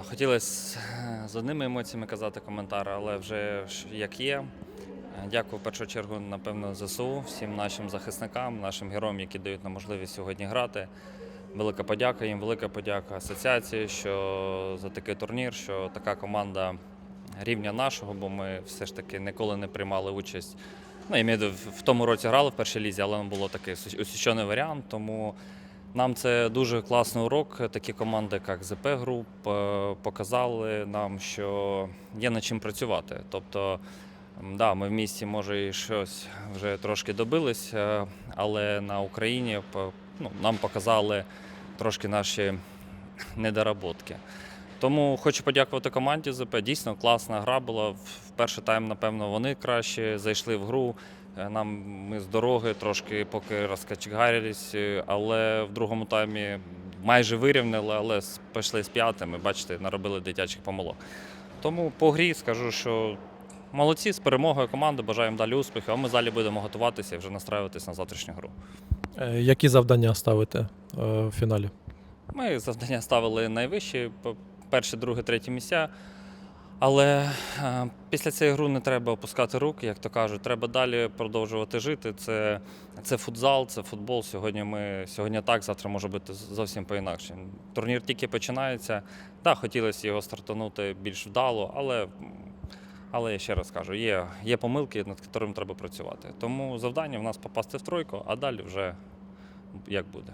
Хотілося е, з одними емоціями казати коментар, але вже як є. Е, Дякую в першу чергу, напевно, ЗСУ, всім нашим захисникам, нашим героям, які дають нам можливість сьогодні грати. Велика подяка їм, велика подяка асоціації, що за такий турнір, що така команда рівня нашого, бо ми все ж таки ніколи не приймали участь. Ну, я в тому році грали в першій лізі, але було такий усічений варіант. Тому нам це дуже класний урок. Такі команди, як ЗП Груп, е, показали нам, що є над чим працювати. Тобто, да, ми в місті, може, і щось вже трошки добились, е, але на Україні ну, нам показали трошки наші недоработки. Тому хочу подякувати команді ЗП. Дійсно класна гра була. В перший тайм, напевно, вони краще зайшли в гру. Е, Нам ми з дороги трошки поки розкачгарились, е, але в другому таймі майже вирівняли, але пішли з п'ятими. Бачите, наробили дитячих помилок. Тому по грі скажу, що молодці з перемогою команди, бажаємо далі успіху, а ми далі будемо готуватися і вже настраюватись на завтрашню гру. Е, Які завдання ставите в фіналі? Ми завдання ставили найвищі, п- перші, друге, треті місця. Але е, після цієї гри не треба опускати руки, як то кажуть. Треба далі продовжувати жити. Це, це футзал, це футбол. Сьогодні ми сьогодні так, завтра може бути зовсім по-інакше. Турнір тільки починається. Так, хотілося його стартанути більш вдало, але, але я ще раз кажу, є, є помилки, над якими треба працювати. Тому завдання в нас попасти в тройку, а далі вже як буде.